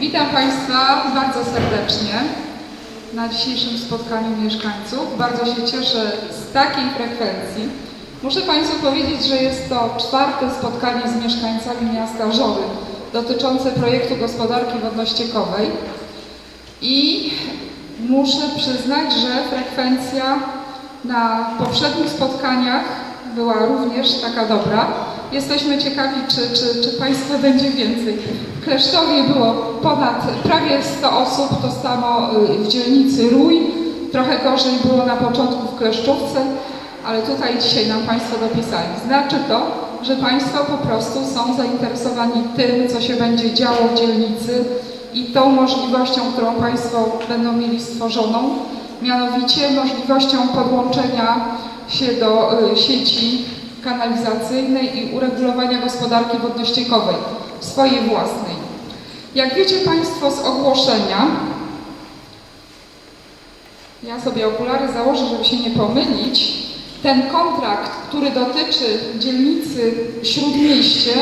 Witam Państwa bardzo serdecznie na dzisiejszym spotkaniu mieszkańców. Bardzo się cieszę z takiej frekwencji. Muszę Państwu powiedzieć, że jest to czwarte spotkanie z mieszkańcami miasta Żory dotyczące projektu gospodarki wodno-ściekowej i muszę przyznać, że frekwencja na poprzednich spotkaniach była również taka dobra. Jesteśmy ciekawi, czy, czy, czy Państwa będzie więcej. W Kleszczowie było ponad prawie 100 osób, to samo y, w dzielnicy Rój. Trochę gorzej było na początku w Kleszczówce, ale tutaj dzisiaj nam Państwo dopisali. Znaczy to, że Państwo po prostu są zainteresowani tym, co się będzie działo w dzielnicy i tą możliwością, którą Państwo będą mieli stworzoną, mianowicie możliwością podłączenia się do y, sieci kanalizacyjnej i uregulowania gospodarki wodno-ściekowej swojej własnej. Jak wiecie Państwo z ogłoszenia, ja sobie okulary założę, żeby się nie pomylić, ten kontrakt, który dotyczy dzielnicy Śródmieście,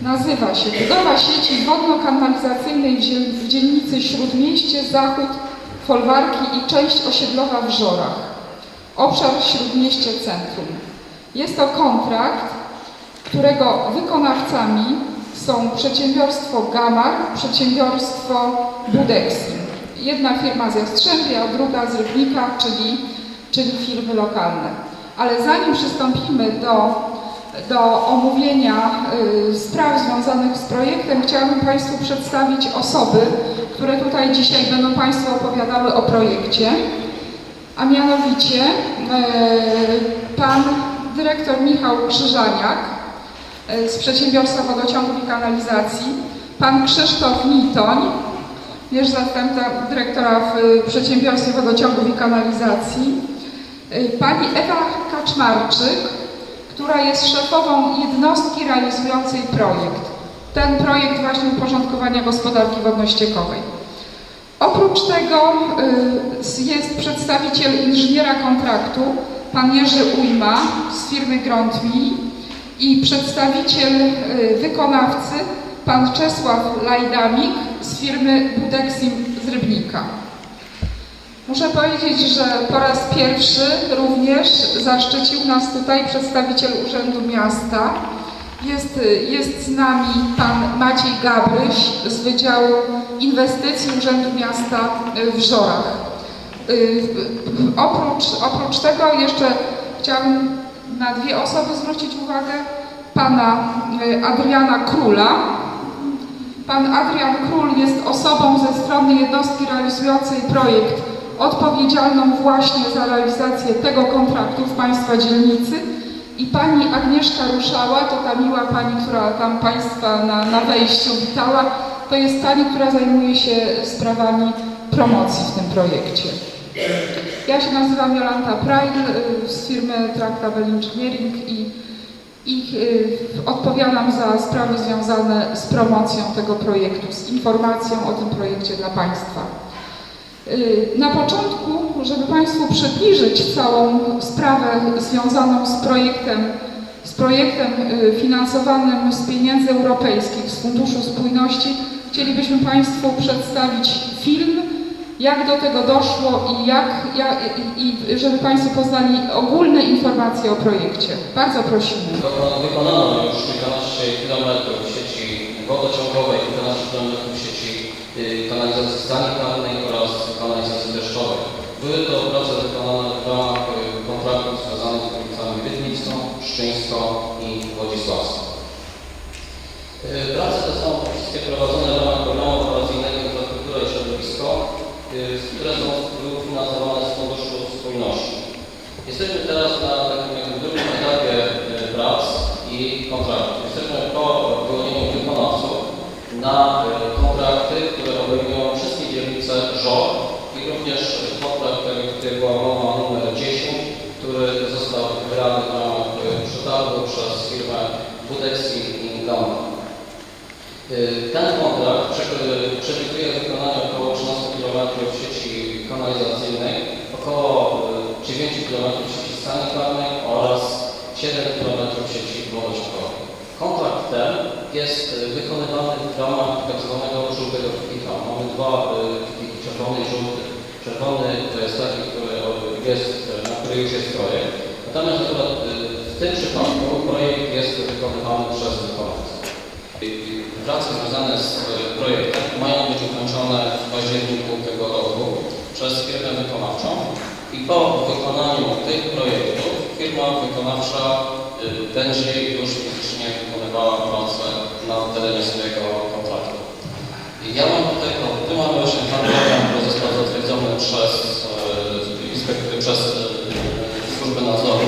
nazywa się Budowa sieci wodno-kanalizacyjnej w dziel- w dzielnicy Śródmieście, Zachód, Folwarki i część osiedlowa w Żorach. Obszar Śródmieście Centrum. Jest to kontrakt, którego wykonawcami są przedsiębiorstwo Gamar, przedsiębiorstwo Budexi. Jedna firma z Jastrzębia, druga z Rybnika, czyli, czyli firmy lokalne. Ale zanim przystąpimy do, do omówienia y, spraw związanych z projektem, chciałabym Państwu przedstawić osoby, które tutaj dzisiaj będą Państwu opowiadały o projekcie a mianowicie e, pan dyrektor Michał Krzyżaniak e, z Przedsiębiorstwa Wodociągów i Kanalizacji, pan Krzysztof Mitoń, wiesz, zastępca dyrektora w e, Przedsiębiorstwie Wodociągów i Kanalizacji, pani Ewa Kaczmarczyk, która jest szefową jednostki realizującej projekt. Ten projekt właśnie uporządkowania gospodarki wodno-ściekowej. Oprócz tego y, jest przedstawiciel inżyniera kontraktu, pan Jerzy Ujma z firmy Grądmi i przedstawiciel y, wykonawcy, pan Czesław Lajdamik z firmy Budexim z Rybnika. Muszę powiedzieć, że po raz pierwszy również zaszczycił nas tutaj przedstawiciel Urzędu Miasta. Jest, jest z nami pan Maciej Gabryś z Wydziału Inwestycji Urzędu Miasta w Żorach. Y, Oprócz, oprócz tego jeszcze chciałabym na dwie osoby zwrócić uwagę. Pana y, Adriana Króla, Pan Adrian Król jest osobą ze strony jednostki realizującej projekt odpowiedzialną właśnie za realizację tego kontraktu w Państwa dzielnicy i Pani Agnieszka Ruszała, to ta miła Pani, która tam Państwa na, na wejściu witała, to jest Pani, która zajmuje się sprawami promocji w tym projekcie. Ja się nazywam Jolanta Prajl y, z firmy Tractable Engineering i i y, odpowiadam za sprawy związane z promocją tego projektu, z informacją o tym projekcie dla Państwa. Y, Na początku, żeby Państwu przybliżyć całą sprawę związaną z projektem, z projektem y, finansowanym z pieniędzy europejskich, z Funduszu Spójności, chcielibyśmy Państwu przedstawić film, jak do tego doszło i, jak, i, żeby Państwo poznali ogólne informacje o projekcie. Bardzo prosimy. Wykonano- Wykonano już kilkanaście kilometrów sieci wodociągowej, kilkanaście kilometrów sieci y, kanalizacji sanitarnej. Były to prace wykonane w ramach y, kontraktów związanych z ulicami Rydnicką, Szczyńską i Wodzisławską. Y, Prace te są wszystkie prowadzone w ramach programu operacyjnego Infrastruktura i Środowisko, y, które są finansowane z Funduszu Spójności. Jesteśmy teraz na takim jakby drugim etapie y, prac i kontraktów. Jesteśmy po wyłonieniu wykonawców na y, kontrakty, które obejmują wszystkie dzielnice żor i również kontrakt, tak jak tutaj była mowa, numer 10, który został wybrany ramach y, przetargu przez firmę Budexi Gama. Y, Ten kontrakt prze- przewiduje wykonanie około 13 km sieci kanalizacyjnej, około y, 9 km sieci sanitarnej oraz 7 km sieci wodociągowej. Kontrakt ten jest wykonywany w ramach tzw. żółtego dwa y, pliki, czerwony i żółty. Czerwony to jest taki, który jest, na który już jest projekt. Natomiast akurat y, w tym przypadku projekt jest wykonywany przez wykonawcę. Prace związane z y, projektem mają być ukończone w październiku tego roku przez firmę wykonawczą i po wykonaniu tych projektów firma wykonawcza y, będzie już fizycznie wykonywała pracę na terenie swojego kontraktu. Ja mam tutaj, no, tu mamy właśnie program, który został zatwierdzony przez, przez służbę nadzoru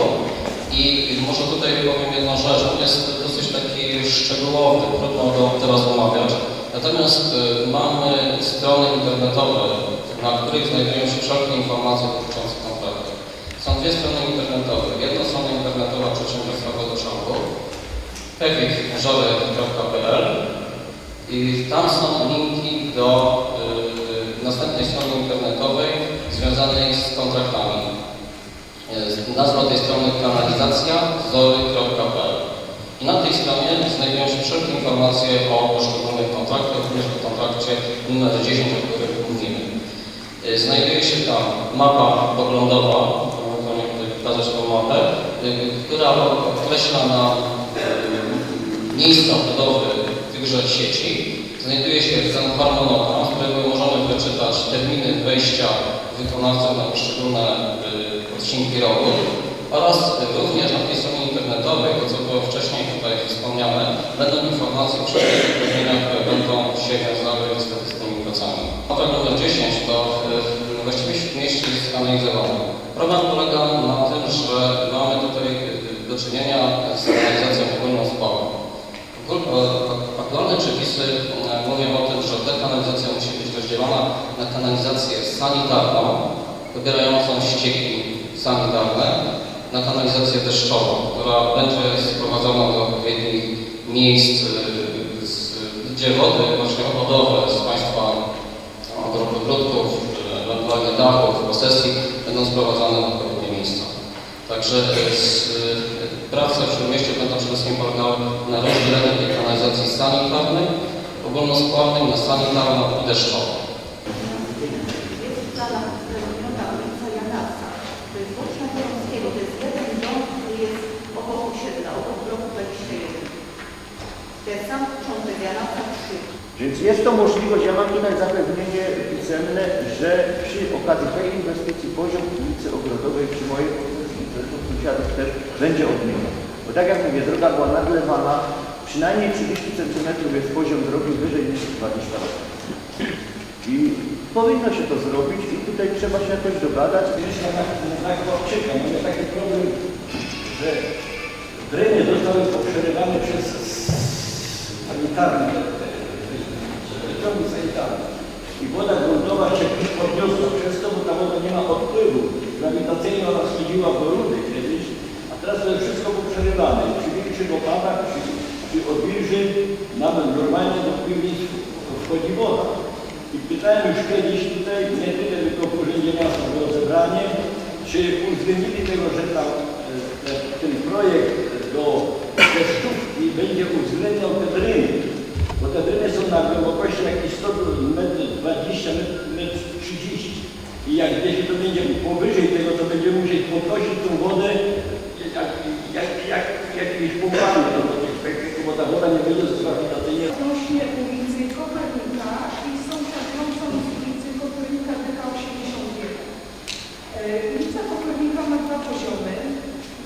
jest dosyć taki szczegółowy, trudno go teraz omawiać. Natomiast e, mamy strony internetowe, na których znajdują się wszelkie informacje dotyczące kontraktu. Są dwie strony internetowe. Jedna strona internetowa Przedsiębiorstwa Wodociągu, pewikżory.pl i tam są linki do y, następnej strony internetowej związanej z kontraktami. Y, nazwa tej strony kanalizacja zory.pl na tej stronie znajdują się wszelkie informacje o poszczególnych kontraktach, również o kontrakcie numer 10, o którym mówimy. Y, Znajduje się tam mapa poglądowa, pokazać mapę, y, która określa nam y, miejsca budowy tychże sieci. Znajduje się ten harmonogram, z którego możemy wyczytać terminy wejścia wykonawców na poszczególne odcinki roku oraz również na tej stronie internetowej, to co było wcześniej tutaj wspomniane, będą informacje o wszelkich uprawnieniach, które będą się wiązały z tymi pracami. Program numer 10 to y, właściwie mieście jest analizowany. Problem polega na tym, że mamy tutaj y, do czynienia z analizacją ogólną spałą. Aktualne przepisy e, mówią o tym, że dekanalizacja musi być rozdzielona na kanalizację sanitarną, pobierającą ścieki sanitarne, na kanalizację deszczową, która będzie sprowadzona do odpowiednich miejsc, z- gdzie wody właśnie owodowe z Państwa ogrodów, ewentualnie dachów, posesji będą sprowadzane na odpowiednie miejsca. Także e, z, e, prace w Śródmieściu będą przede wszystkim polegały na rozdzieleniu tej kanalizacji sanitarnej, ogólnospławnej na sanitarną i deszczową. Więc jest to możliwość, ja mam tutaj zapewnienie pisemne, że przy okazji tej inwestycji poziom ulicy Ogrodowej przy mojej okolicy, zresztą sąsiadów też będzie odmieniony. Bo tak jak mówię, droga była nadlewana, przynajmniej 30 cm jest poziom drogi wyżej niż 20 lat. I powinno się to zrobić i tutaj trzeba się jakoś dogadać. Jeszcze na, na chłopczyka. Mamy taki problem, że dreny zostały poprzerywane przez sanitarne, ciągi sanitarne. I woda gruntowa się podniosła przez to, bo ta woda nie ma odpływu. Grawitacyjnie ona schodziła do rudy kiedyś, a teraz to jest wszystko poprzerywane. Przy większych opadach, przy, przy odwilży, nawet normalnie do piwnic wchodzi woda. I już kiedyś tutaj, nie tutaj, tylko Urzędzie Miasta o rozebranie, czy uwzględnili tego, że tam, e, te- ten projekt do testówki będzie uwzględniał te driny. Bo te driny są na głębokości jakieś 100 metrów, 20 metrów, metr 30. I jak gdzieś to będzie powyżej tego, to będziemy musieć podnosić tą wodę jak, jak, jak, do tych efektów, bo ta woda nie będzie z grawitacyjnie odnośnie ulicy Kopernika i sąsiadującą z ulicy Kopernika DK81. E, Ulica Kopernika ma dwa poziomy.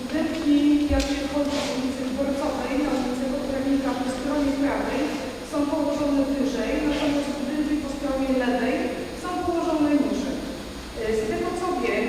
Budynki, jak się wchodzi z ulicy Dworcowej na ulicę Kopernika po stronie prawej są położone wyżej, natomiast budynki po stronie lewej są położone niżej. E, Z tego co wiem,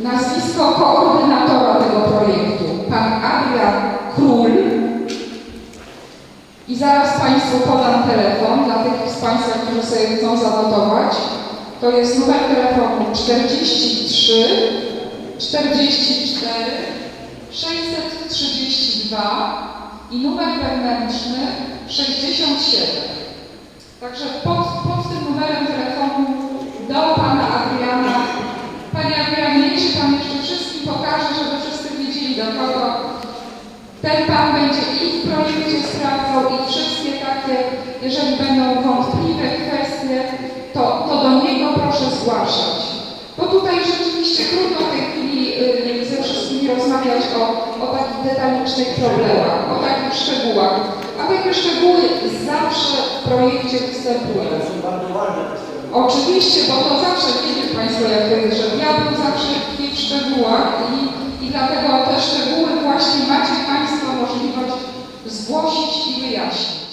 nazwisko koordynatora tego projektu, pan Adrian Król. I zaraz Państwu podam telefon dla tych z Państwa, którzy sobie chcą zanotować. To jest numer telefonu 43 44 632 i numer wewnętrzny 67. Także pod, pod tym numerem telefonu do Pana Adriana. Panie Adrianie, się Pan jeszcze wszystkim pokaże, żeby wszyscy wiedzieli do kogo ten Pan będzie i w projekcie sprawdzał i wszystkie takie, jeżeli będą wątpliwe kwestie, to, to do niego proszę zgłaszać. Bo tutaj rzeczywiście trudno w tej chwili y, ze wszystkimi rozmawiać o, o takich detalicznych problemach, o takich szczegółach. A takie szczegóły zawsze w projekcie występują. Te. Oczywiście, bo to zawsze wiecie Państwo, jak to jest, że diabeł zawsze tkwi w szczegółach i, i dlatego też możliwość zgłosić i wyjaśnić.